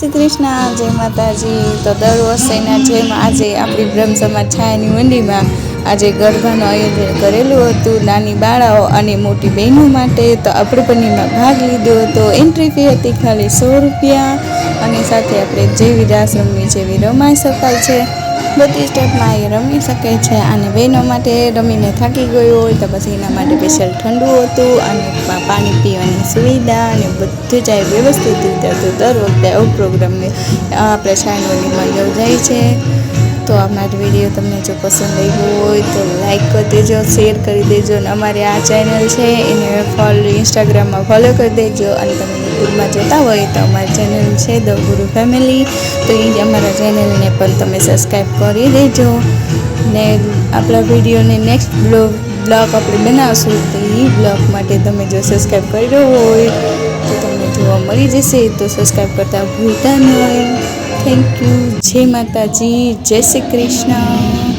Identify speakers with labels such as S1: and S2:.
S1: શ્રી કૃષ્ણ, જય માતાજી. તો દર વર્ષેના જેમ આજે આપણી બ્રહ્મ સમાજ છાયાની મંડીમાં આજે ગરબાનું આયોજન કરેલું હતું. નાની બાળાઓ અને મોટી બહેનો માટે તો આપણે બંનેમાં ભાગ લીધો હતો. એન્ટ્રી ફી હતી ખાલી સો રૂપિયા અને સાથે આપણે જેવી રમવી જેવી રમાઈ શકાય છે. બધી સ્ટેપમાં એ રમી શકે છે અને બહેનો માટે રમીને થાકી ગયો હોય તો પછી એના માટે સ્પેશિયલ ઠંડુ હતું અને પાણી પીવાની સુવિધા અને બધું જ વ્યવસ્થિત રીતે હતું. દર વખતે આવું પ્રોગ્રામને આપણે છાયનોલીમાં યોજાય છે. તો અમારો વીડિયો તમને જો પસંદ આવ્યો હોય તો લાઈક કરી દેજો શેર કરી દેજો અને અમારી આ ચેનલ છે એને ફોલો ઇન્સ્ટાગ્રામમાં ફોલો કરી દેજો અને તમે યુટ્યુબમાં જોતા હોય તો અમારી ચેનલ છે ધ ગુરુ ફેમિલી તો એ અમારા ચેનલને પણ તમે સબસ્ક્રાઈબ કરી દેજો. ને આપણા વિડીયોને નેક્સ્ટ બ્લોગ બ્લોગ આપણે બનાવશું તો એ બ્લોગ માટે તમે જો સબસ્ક્રાઈબ કર્યો હોય તો તમને જોવા મળી જશે. તો સબસ્ક્રાઈબ કરતાં ભૂલતા નહીં થેન્ક યુ. જય માતાજી જય શ્રી કૃષ્ણ.